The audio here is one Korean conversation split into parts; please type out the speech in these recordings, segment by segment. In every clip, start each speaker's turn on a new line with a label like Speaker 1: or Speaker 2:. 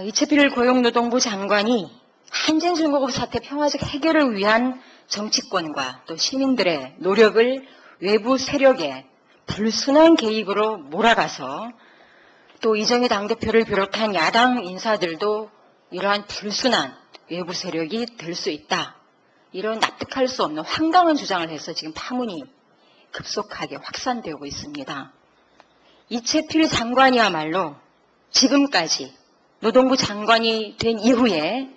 Speaker 1: 어, 이채필 고용노동부 장관이 한진중공업 사태 평화적 해결을 위한 정치권과 또 시민들의 노력을 외부 세력의 불순한 개입으로 몰아가서 또 이정희 당대표를 비롯한 야당 인사들도 이러한 불순한 외부 세력이 될 수 있다. 이런 납득할 수 없는 황당한 주장을 해서 지금 파문이 급속하게 확산되고 있습니다. 이채필 장관이야말로 지금까지 노동부 장관이 된 이후에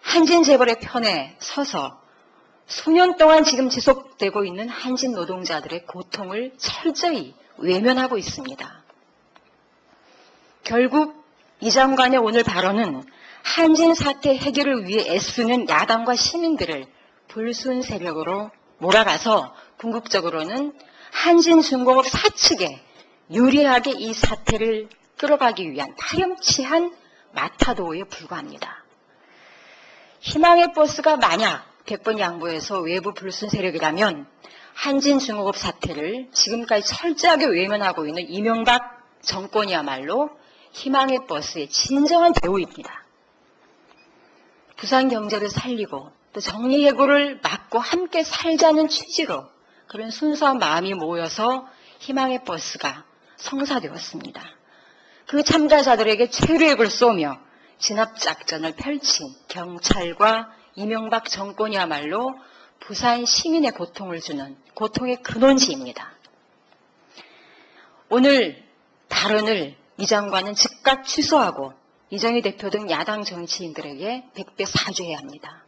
Speaker 1: 한진 재벌의 편에 서서 수년 동안 지금 지속되고 있는 한진 노동자들의 고통을 철저히 외면하고 있습니다. 결국 이 장관의 오늘 발언은 한진 사태 해결을 위해 애쓰는 야당과 시민들을 불순 세력으로 몰아가서 궁극적으로는 한진 중공업 사측에 유리하게 이 사태를 끌어가기 위한 파렴치한 마타도에 불과합니다. 희망의 버스가 만약 100번 양보해서 외부 불순 세력이라면 한진 중공업 사태를 지금까지 철저하게 외면하고 있는 이명박 정권이야말로 희망의 버스의 진정한 배우입니다. 부산 경제를 살리고 또 정리해고를 막고 함께 살자는 취지로 그런 순수한 마음이 모여서 희망의 버스가 성사되었습니다. 그 참가자들에게 최루액을 쏘며 진압작전을 펼친 경찰과 이명박 정권이야말로 부산 시민의 고통을 주는 고통의 근원지입니다. 오늘 발언을 이 장관은 즉각 취소하고 이정희 대표 등 야당 정치인들에게 백배 사죄해야 합니다.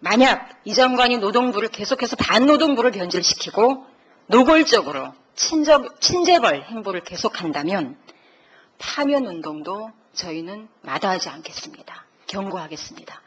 Speaker 1: 만약 이 장관이 노동부를 계속해서 반노동부를 변질시키고 노골적으로 친접, 친재벌 행보를 계속한다면 파면 운동도 저희는 마다하지 않겠습니다. 경고하겠습니다.